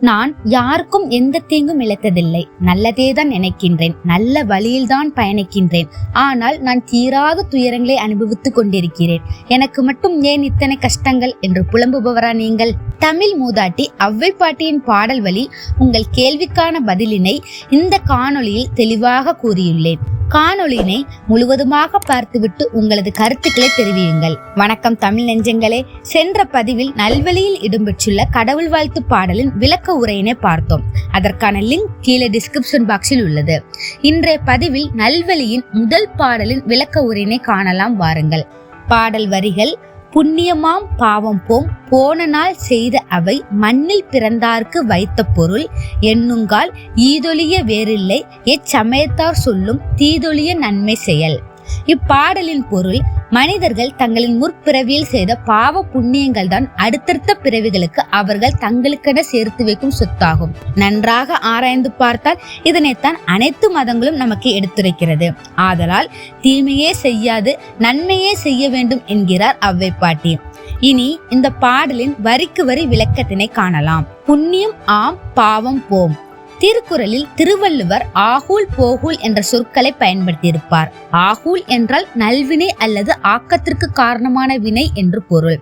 நான் யாருக்கும் எந்த தீங்கும் இழைத்ததில்லை. நல்லதேதான் நினைக்கின்றேன். நல்ல வழியில்தான் பயணிக்கின்றேன். ஆனால் நான் தீராத துயரங்களை அனுபவித்துக் கொண்டிருக்கிறேன். எனக்கு மட்டும் ஏன் இத்தனை கஷ்டங்கள் என்று புலம்புபவரா நீங்கள்? தமிழ் மூதாட்டி அவ்வை பாட்டியின் பாடல் வழி உங்கள் கேள்விக்கான பதிலினை இந்த காணொளியில் தெளிவாக கூறியுள்ளேன். காணொளியினை முழுவதுமாக பார்த்துவிட்டு உங்களது கருத்துக்களை தெரிவியுங்கள். வணக்கம் தமிழ் நெஞ்சங்களே. சென்ற பதிவில் நல்வழியில் இடம்பெற்றுள்ள கடவுள் வாழ்த்து பாடலின் விளக்க உரையினை பார்த்தோம். அதற்கான லிங்க் கீழே டிஸ்கிரிப்ஷன் பாக்ஸில் உள்ளது. இன்றைய பதிவில் நல்வழியின் முதல் பாடலின் விளக்க உரையினை காணலாம் வாருங்கள். பாடல் வரிகள் புண்ணியமாம் பாவம் போம். போன நாள் செய்த அவை மண்ணில் பிறந்தார்க்கு வைத்த பொருள். எண்ணுங்கால் ஈதொழிய வேறில்லை. எச்சமயத்தார் சொல்லும் தீதொழிய நன்மை செயல். இப்பாடலின் பொருள் மனிதர்கள் தங்களின் முற்பிறவியில் செய்த பாவ புண்ணியங்கள் தான் அடுத்தடுத்த பிறவிகளுக்கு அவர்கள் தங்களுக்கென சேர்த்து வைக்கும் சொத்தாகும். நன்றாக ஆராய்ந்து பார்த்தால் இதனைத்தான் அனைத்து மதங்களும் நமக்கு எடுத்துரைக்கிறது. ஆதலால் தீமையே செய்யாது நன்மையே செய்ய வேண்டும் என்கிறார் அவ்வை பாட்டி. இனி இந்த பாடலின் வரிக்கு வரி விளக்கத்தினை காணலாம். புண்ணியம் ஆம் பாவம் போம். திருக்குறளில் திருவள்ளுவர் ஆகூல் போகூல் என்ற சொற்களை பயன்படுத்தியிருப்பார். ஆகூல் என்றால் நல்வினை அல்லது ஆக்கத்திற்கு காரணமான வினை என்று பொருள்.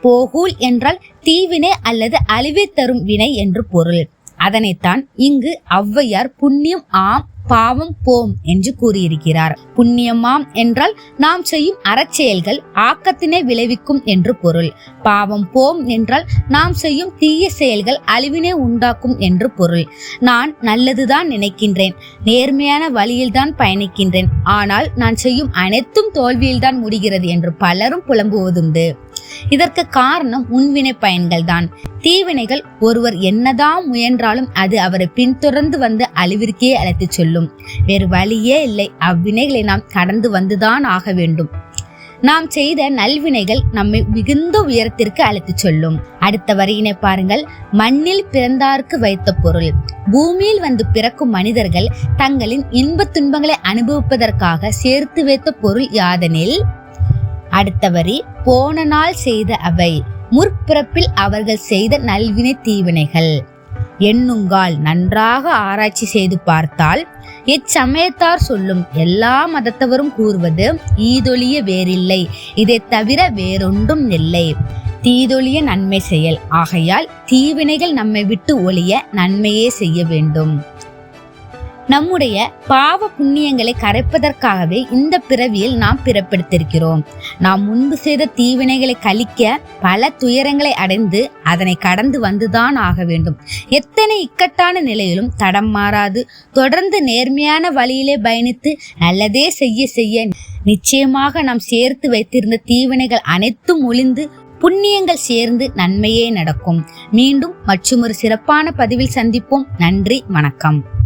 போகூல் என்றால் தீவினை அல்லது அழிவை தரும் வினை என்று பொருள். அதனைத்தான் இங்கு ஔவையார் புண்ணியம் ஆம் பாவம் போம் என்று கூறியிருக்கிறார். புண்ணியமாம் என்றால் நாம் செய்யும் அறச்செயல்கள் ஆக்கத்தினை விளைவிக்கும் என்று பொருள். பாவம் போம் என்றால் நாம் செய்யும் தீய செயல்கள் அழிவினை உண்டாக்கும் என்று பொருள். நான் நல்லதுதான் நினைக்கின்றேன் நேர்மையான வழியில்தான் பயணிக்கின்றேன். ஆனால் நான் செய்யும் அனைத்தும் தோல்வியில்தான் முடிகிறது என்று பலரும் புலம்புவதுண்டு. இதற்கு காரணம் முன்வினை பயன்கள் தான் தீவினைகள் ஒருவர் என்னதான் முயன்றாலும் அது அவரை பின்தொடர்ந்து வந்து அழிவிற்கே அழைத்துச் சொல்லும். வேறு வழியே இல்லை. அவ்வினைகளை நாம் கடந்து வந்துதான் ஆக வேண்டும். நாம் செய்த நல்வினைகள் நம்மை மிகுந்த உயரத்திற்கு அழைத்துச் சொல்லும். அடுத்த வரியினை பாருங்கள். மண்ணில் பிறந்தார்க்கு வைத்த பொருள். பூமியில் வந்து பிறக்கும் மனிதர்கள் தங்களின் இன்ப துன்பங்களை அனுபவிப்பதற்காக சேர்த்து வைத்த பொருள் யாதெனில்? அடுத்த வரி போன நாள் செய்த அவை முற்பிறப்பில் அவர்கள் செய்த நல்வினை தீவினைகள். எண்ணுங்கால் நன்றாக ஆராய்ச்சி செய்து பார்த்தால் இச்சமயத்தார் சொல்லும் எல்லா மதத்தவரும் கூறுவது ஈதொழிய வேறில்லை இதை தவிர வேறொன்றும் இல்லை. தீதொழிய நன்மை செயல் ஆகையால் தீவினைகள் நம்மை விட்டு ஒழிய நன்மையே செய்ய வேண்டும். நம்முடைய பாவ புண்ணியங்களை கரைப்பதற்காகவே இந்த பிறவியில் நாம் பிறப்பெடுத்திருக்கிறோம். நாம் முன்பு செய்த தீவினைகளை கழிக்க பல துயரங்களை அடைந்து அதனை கடந்து வந்துதான் ஆக வேண்டும். எத்தனை இக்கட்டான நிலையிலும் தடம் மாறாது. தொடர்ந்து நேர்மையான வழியிலே பயணித்து நல்லதே செய்ய செய்ய நிச்சயமாக நாம் சேர்த்து வைத்திருந்த தீவினைகள் அனைத்தும் ஒளிந்து புண்ணியங்கள் சேர்ந்து நன்மையே நடக்கும். மீண்டும் மற்றொரு சிறப்பான பதிவில் சந்திப்போம். நன்றி வணக்கம்.